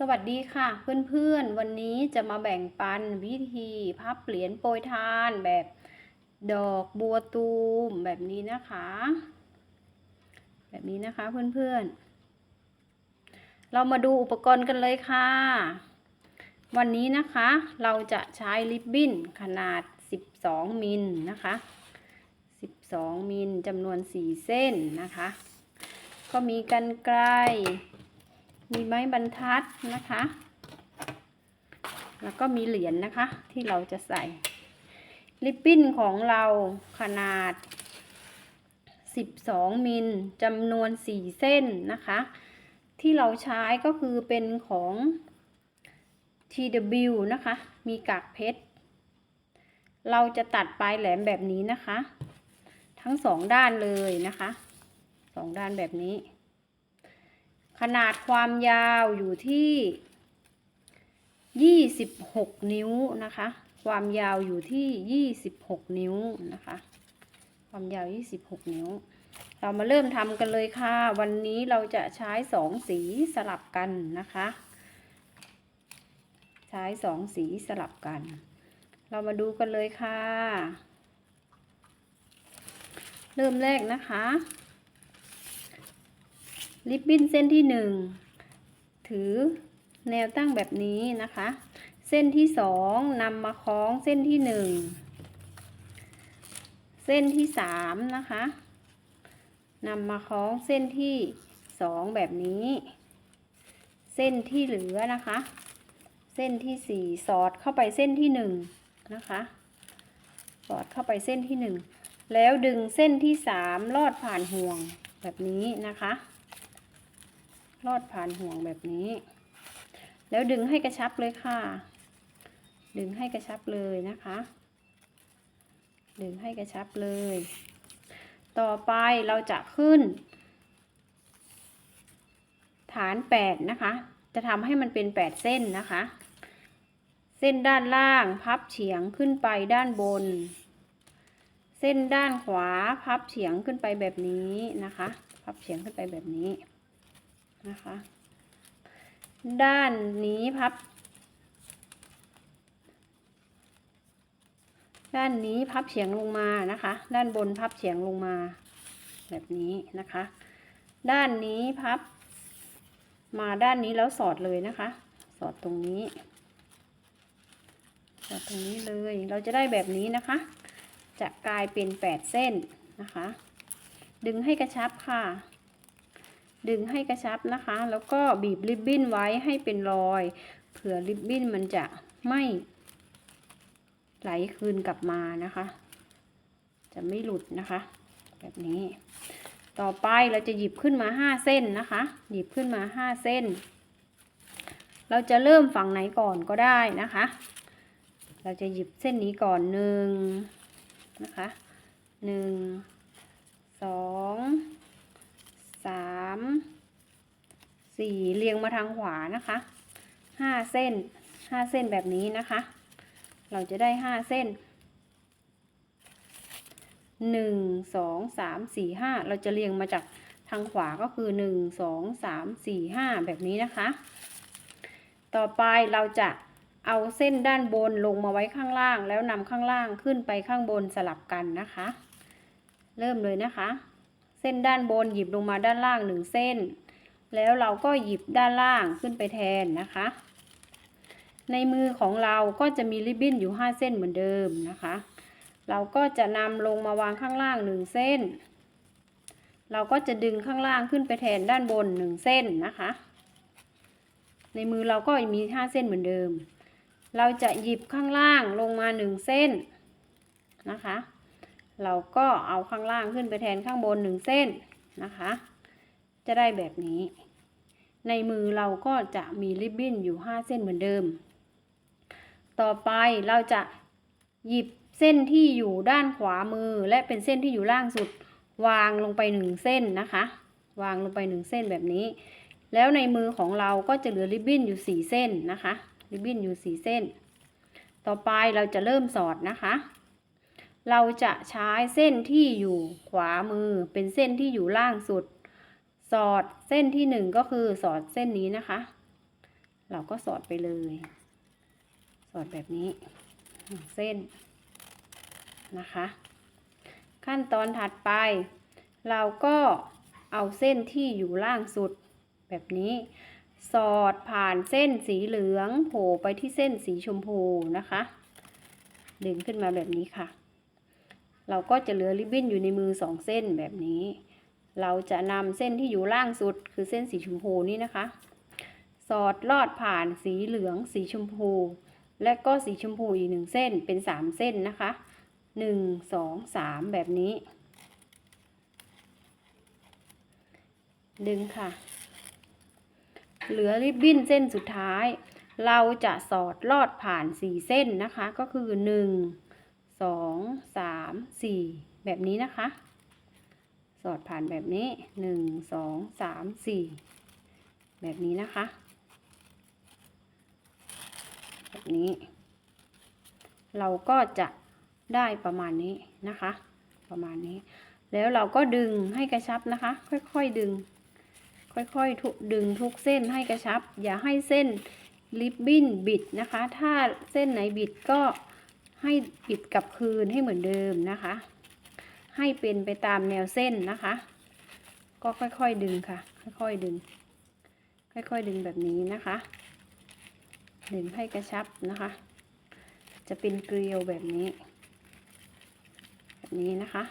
สวัสดีค่ะเพื่อนๆ วันนี้จะมาแบ่งปันวิธีพับเหรียญโปรยทานแบบดอกบัวตูมแบบนี้นะคะ แบบนี้นะคะเพื่อนๆ เรามาดูอุปกรณ์กันเลยค่ะ วันนี้นะคะเราจะใช้ริบบิ้นขนาด 12 มิลนะคะ 12 มิลจำนวน 4 เส้นนะคะ ก็มีกันไกล มีไม้บรรทัดนะคะ แล้วก็มีเหรียญนะคะที่เราจะใส่ ริบบิ้นของเราขนาด 12 มิลจำนวน 4 เส้นนะคะ ที่เราใช้ก็คือเป็นของ TW นะคะ มีกากเพชร เราจะตัดปลายแหลมแบบนี้นะคะ ทั้งสองด้านเลยนะคะสองด้านแบบนี้ ขนาดความยาวอยู่ที่ 26 นิ้วนะคะ ความยาวอยู่ที่ 26 นิ้วนะคะ ความยาว 26 นิ้ว เรามาเริ่มทำกันเลยค่ะ วันนี้เราจะใช้สองสีสลับกันนะคะ ใช้สองสีสลับกัน เรามาดูกันเลยค่ะ เริ่มแรกนะคะ ริบบิ้นเส้นที่หนึ่งถือแนวตั้งแบบนี้นะคะ เส้นที่สองนำมาคล้องเส้นที่หนึ่งเส้นที่สามนะคะนำมาคล้องเส้นที่สองแบบนี้ เส้นที่เหลือนะคะ เส้นที่สี่สอดเข้าไปเส้นที่หนึ่งนะคะ สอดเข้าไปเส้นที่หนึ่งแล้วดึงเส้นที่สามลอดผ่านห่วงแบบนี้นะคะ ลอดผ่านห่วงแบบนี้ แล้วดึงให้กระชับเลยค่ะ ดึงให้กระชับเลยนะคะ ดึงให้กระชับเลย ต่อไปเราจะขึ้น ฐานแปดนะคะ จะทำให้มันเป็นแปดเส้นนะคะ เส้นด้านล่างพับเฉียงขึ้นไปด้านบน เส้นด้านขวาพับเฉียงขึ้นไปแบบนี้นะคะ พับเฉียงขึ้นไปแบบนี้ นะคะ ด้านนี้พับ ด้านนี้พับเฉียงลงมานะคะ ด้านบนพับเฉียงลงมา แบบนี้นะคะ ด้านนี้พับ มาด้านนี้แล้วสอดเลยนะคะ สอดตรงนี้สอดตรงนี้เลยเราจะได้แบบนี้นะคะ จะกลายเป็นแปดเส้นนะคะ ดึงให้กระชับค่ะ ดึงให้กระชับนะคะ แล้วก็บีบริบบิ้นไว้ให้เป็นรอย เผื่อริบบิ้นมันจะไม่ไหลคืนกลับมานะคะ จะไม่หลุดนะคะ แบบนี้ ต่อไปเราจะหยิบขึ้นมาห้าเส้นนะคะ หยิบขึ้นมาห้าเส้น เราจะเริ่มฝั่งไหนก่อนก็ได้นะคะ เราจะหยิบเส้นนี้ก่อนหนึ่งนะคะหนึ่งสอง สามสี่เรียงมาทางขวานะคะห้าเส้นห้าเส้นแบบนี้นะคะ เราจะได้ห้าเส้นหนึ่งสองสามสี่ห้าเราจะเรียงมาจากทางขวาก็คือหนึ่งสองสามสี่ห้าแบบนี้นะคะ ต่อไปเราจะเอาเส้นด้านบนลงมาไว้ข้างล่าง แล้วนำข้างล่างขึ้นไปข้างบนสลับกันนะคะ เริ่มเลยนะคะ เส้นด้านบนหยิบลงมาด้านล่างหนึ่งเส้น แล้วเราก็หยิบด้านล่างขึ้นไปแทนนะคะ ในมือของเราก็จะมีริบบิ้นอยู่ 5 เส้นเหมือนเดิมนะคะ เราก็จะนำลงมาวางข้างล่าง1เส้น เราก็จะดึงข้างล่างขึ้นไปแทนด้านบน1เส้นนะคะ ในมือเราก็มี 5 เส้นเหมือนเดิม เราจะหยิบข้างล่างลงมา1เส้นนะคะ เราก็เอาข้างล่างขึ้นไปแทนข้างบน1เส้นนะคะ จะได้แบบนี้ ในมือเราก็จะมีริบบิ้นอยู่ 5 เส้นเหมือนเดิม ต่อไปเราจะหยิบเส้นที่อยู่ด้านขวามือ และเป็นเส้นที่อยู่ล่างสุดวางลงไปหนึ่งเส้นนะคะ วางลงไปหนึ่งเส้นแบบนี้ แล้วในมือของเราก็จะเหลือริบบิ้นอยู่สี่เส้นนะคะ ริบบิ้นอยู่สี่เส้น ต่อไปเราจะเริ่มสอดนะคะ เราจะใช้เส้นที่อยู่ขวามือเป็นเส้นที่อยู่ล่างสุด สอดเส้นที่หนึ่งก็คือสอดเส้นนี้นะคะ เราก็สอดไปเลย สอดแบบนี้เส้นนะคะ ขั้นตอนถัดไป เราก็เอาเส้นที่อยู่ล่างสุดแบบนี้ สอดผ่านเส้นสีเหลืองโผล่ไปที่เส้นสีชมพูนะคะ ดึงขึ้นมาแบบนี้ค่ะ เราก็จะเหลือริบบิ้นอยู่ในมือสองเส้นแบบนี้ เราจะนำเส้นที่อยู่ล่างสุดคือเส้นสีชมพูนี่นะคะ สอดลอดผ่านสีเหลืองสีชมพู และก็สีชมพูอีกหนึ่งเส้นเป็นสามเส้นนะคะหนึ่งสองสามแบบนี้ ดึงค่ะ เหลือริบบิ้นเส้นสุดท้าย เราจะสอดลอดผ่านสี่เส้นนะคะก็คือหนึ่ง สองสามสี่แบบนี้นะคะ สอดผ่านแบบนี้หนึ่งสองสามสี่แบบนี้นะคะ แบบนี้ เราก็จะได้ประมาณนี้นะคะ ประมาณนี้ แล้วเราก็ดึงให้กระชับนะคะ ค่อยๆดึง ค่อยๆดึงทุกเส้นให้กระชับ อย่าให้เส้นลิบบิ้นบิดนะคะ ถ้าเส้นไหนบิดก็ ให้บิดกลับคืนให้เหมือนเดิมนะคะ ให้เป็นไปตามแนวเส้นนะคะ ก็ค่อยๆดึงค่ะ ค่อยๆดึง ค่อยๆดึงแบบนี้นะคะดึงให้กระชับนะคะ จะเป็นเกลียวแบบนี้ แบบนี้นะคะ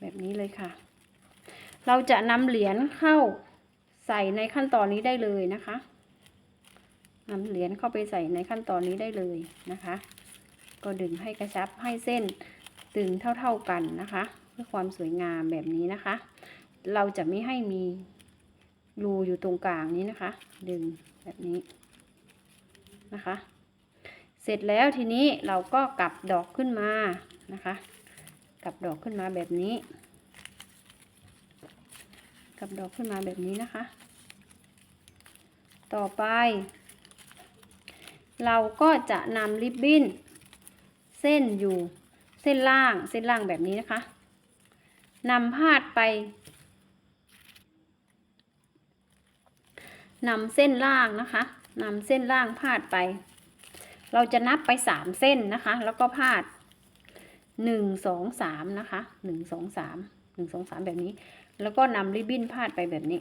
แบบนี้เลยค่ะ เราจะนำเหรียญเข้าใส่ในขั้นตอนนี้ได้เลยนะคะ นำเหรียญเข้าไปใส่ในขั้นตอนนี้ได้เลยนะคะ ก็ดึงให้กระชับให้เส้นตึงเท่าๆกันนะคะ เพื่อความสวยงามแบบนี้นะคะ เราจะไม่ให้มีรูอยู่ตรงกลางนี้นะคะ ดึงแบบนี้นะคะ เสร็จแล้วทีนี้เราก็กลับดอกขึ้นมานะคะ กลับดอกขึ้นมาแบบนี้ กลับดอกขึ้นมาแบบนี้นะคะ ต่อไป เราก็จะนำริบบิ้นเส้นอยู่เส้นล่างเส้นล่างแบบนี้นะคะนำพาดไปนำเส้นล่างนะคะนำเส้นล่างพาดไป เราจะนับไปสามเส้นนะคะ แล้วก็พาดหนึ่งสองสามนะคะหนึ่งสองสามหนึ่งสองสามแบบนี้ แล้วก็นำริบบิ้นพาดไปแบบนี้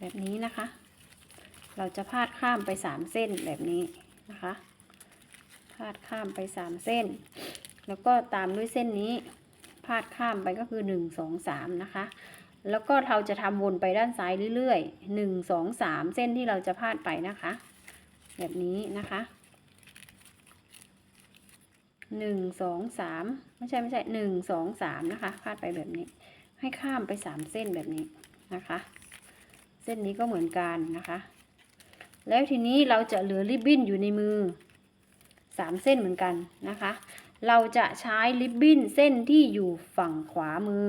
แบบนี้นะคะ เราจะพาดข้ามไปสามเส้นแบบนี้นะคะ พาดข้ามไปสามเส้น แล้วก็ตามด้วยเส้นนี้ พาดข้ามไปก็คือหนึ่งสองสามนะคะ แล้วก็เราจะทำวนไปด้านซ้ายเรื่อยๆหนึ่งสองสามเส้นที่เราจะพาดไปนะคะ แบบนี้นะคะหนึ่งสองสามไม่ใช่ไม่ใช่หนึ่งสองสามนะคะ พาดไปแบบนี้ ให้ข้ามไปสามเส้นแบบนี้นะคะ เส้นนี้ก็เหมือนกันนะคะ แล้วทีนี้เราจะเหลือริบบิ้นอยู่ในมือสามเส้นเหมือนกันนะคะ เราจะใช้ริบบิ้นเส้นที่อยู่ฝั่งขวามือ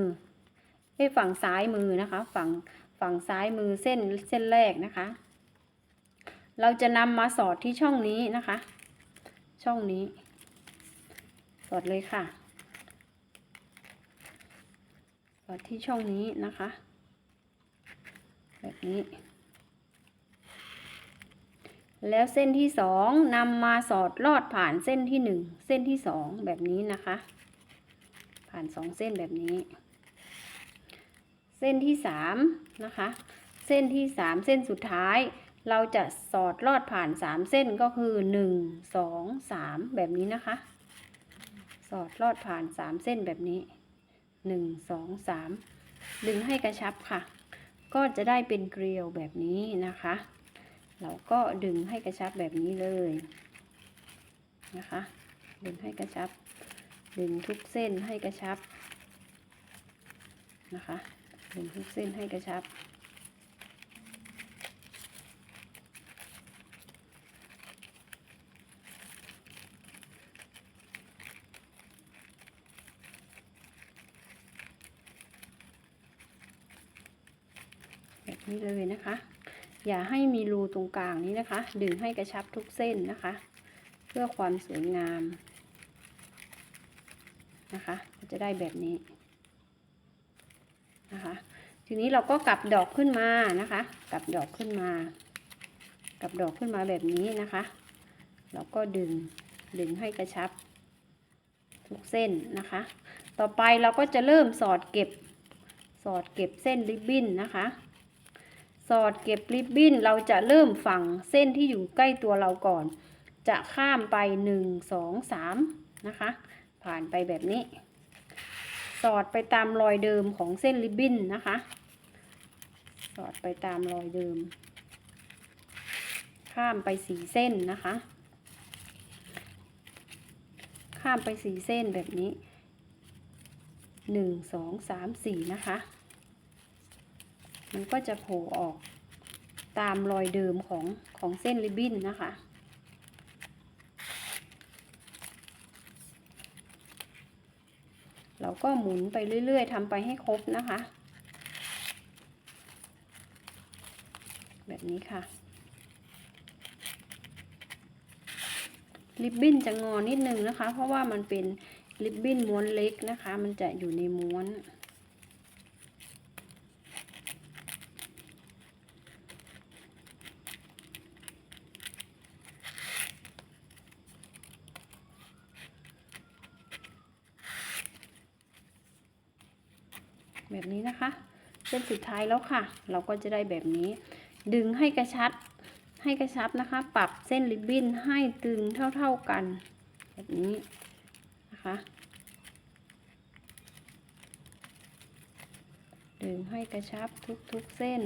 ไม่ฝั่งซ้ายมือนะคะ ฝั่งฝั่งซ้ายมือเส้นเส้นแรกนะคะ เราจะนำมาสอดที่ช่องนี้นะคะ ช่องนี้ สอดเลยค่ะ สอดที่ช่องนี้นะคะ แบบนี้ แล้วเส้นที่สองนำมาสอดลอดผ่านเส้นที่หนึ่งเส้นที่สองแบบนี้นะคะ ผ่านสองเส้นแบบนี้ เส้นที่สามนะคะ เส้นที่สามเส้นสุดท้าย เราจะสอดลอดผ่านสามเส้นก็คือหนึ่งสองสามแบบนี้นะคะ สอดลอดผ่านสามเส้นแบบนี้หนึ่งสองสามดึงให้กระชับค่ะ ก็จะได้เป็นเกลียวแบบนี้นะคะ เราก็ดึงให้กระชับแบบนี้เลยนะคะ ดึงให้กระชับ ดึงทุกเส้นให้กระชับนะคะ ดึงทุกเส้นให้กระชับ แบบนี้เลยนะคะ อย่าให้มีรูตรงกลางนี้นะคะ ดึงให้กระชับทุกเส้นนะคะ เพื่อความสวยงามนะคะก็จะได้แบบนี้นะคะทีนี้เราก็กลับดอกขึ้นมานะคะ กลับดอกขึ้นมา กลับดอกขึ้นมาแบบนี้นะคะ เราก็ดึงดึงให้กระชับทุกเส้นนะคะ ต่อไปเราก็จะเริ่มสอดเก็บสอดเก็บเส้นริบบิ้นนะคะ สอดเก็บริบบิ้นเราจะเริ่มฝังเส้นที่อยู่ใกล้ตัวเราก่อน จะข้ามไปหนึ่งสองสามนะคะ ผ่านไปแบบนี้ สอดไปตามรอยเดิมของเส้นริบบิ้นนะคะ สอดไปตามรอยเดิม ข้ามไปสีเส้นนะคะ ข้ามไปสีเส้นแบบนี้หนึ่งสองสามสี่นะคะ มันก็จะโผล่ออกตามรอยเดิมของของเส้นริบบิ้นนะคะ เราก็หมุนไปเรื่อย ๆทำไปให้ครบนะคะ แบบนี้ค่ะ ริบบิ้นจะงอนิดนึงนะคะ เพราะว่ามันเป็นริบบิ้นม้วนเล็กนะคะ มันจะอยู่ในม้วน แบบนี้นะคะ เส้นสุดท้ายแล้วค่ะ เราก็จะได้แบบนี้ ดึงให้กระชับให้กระชับนะคะ ปรับเส้นริบบิ้นให้ตึงเท่าๆกัน แบบนี้นะคะ ดึงให้กระชับทุกๆเส้น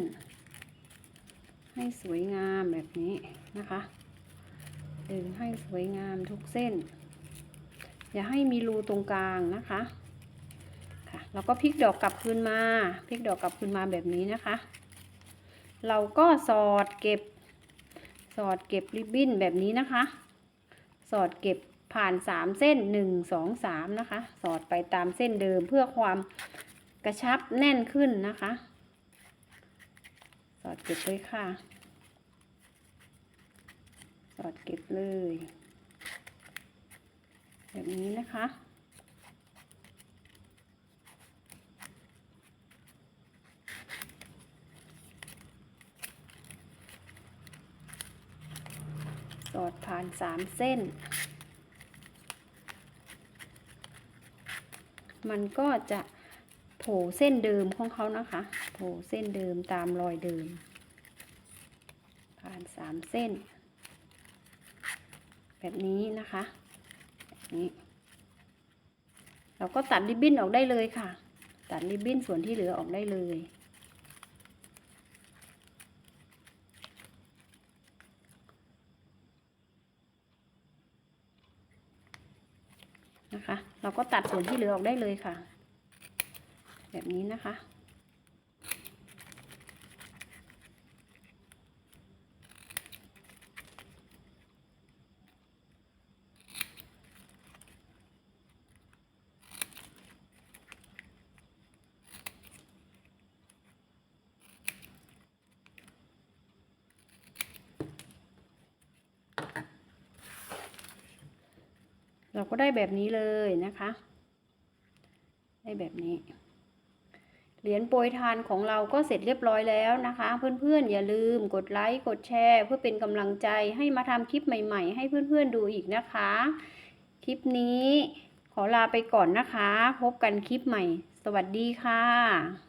ให้สวยงามแบบนี้นะคะ ดึงให้สวยงามทุกเส้น อย่าให้มีรูตรงกลางนะคะ ค่ะเราก็พลิกดอกกลับคืนมาพลิกดอกกลับคืนมาแบบนี้นะคะ เราก็สอดเก็บ สอดเก็บริบบิ้นแบบนี้นะคะ สอดเก็บผ่านสามเส้นหนึ่งสองสามนะคะ สอดไปตามเส้นเดิมเพื่อความกระชับแน่นขึ้นนะคะ สอดเก็บเลยค่ะ สอดเก็บเลย แบบนี้นะคะ สอดผ่าน สามเส้น มันก็จะโผล่เส้นเดิมของเขานะคะ โผล่เส้นเดิมตามรอยเดิม ผ่านสามเส้น แบบนี้นะคะแบบนี้เราก็ตัดริบบิ้นออกได้เลยค่ะ ตัดริบบิ้นส่วนที่เหลือออกได้เลย นะคะ เราก็ตัดส่วนที่เหลือออกได้เลยค่ะ แบบนี้นะคะ เราก็ได้แบบนี้เลยนะคะ ได้แบบนี้ เหรียญโปรยทานของเราก็เสร็จเรียบร้อยแล้วนะคะ เพื่อนๆ อย่าลืมกดไลค์กดแชร์ เพื่อเป็นกำลังใจให้มาทำคลิปใหม่ๆ ให้เพื่อนๆดูอีกนะคะ คลิปนี้ขอลาไปก่อนนะคะ พบกันคลิปใหม่ สวัสดีค่ะ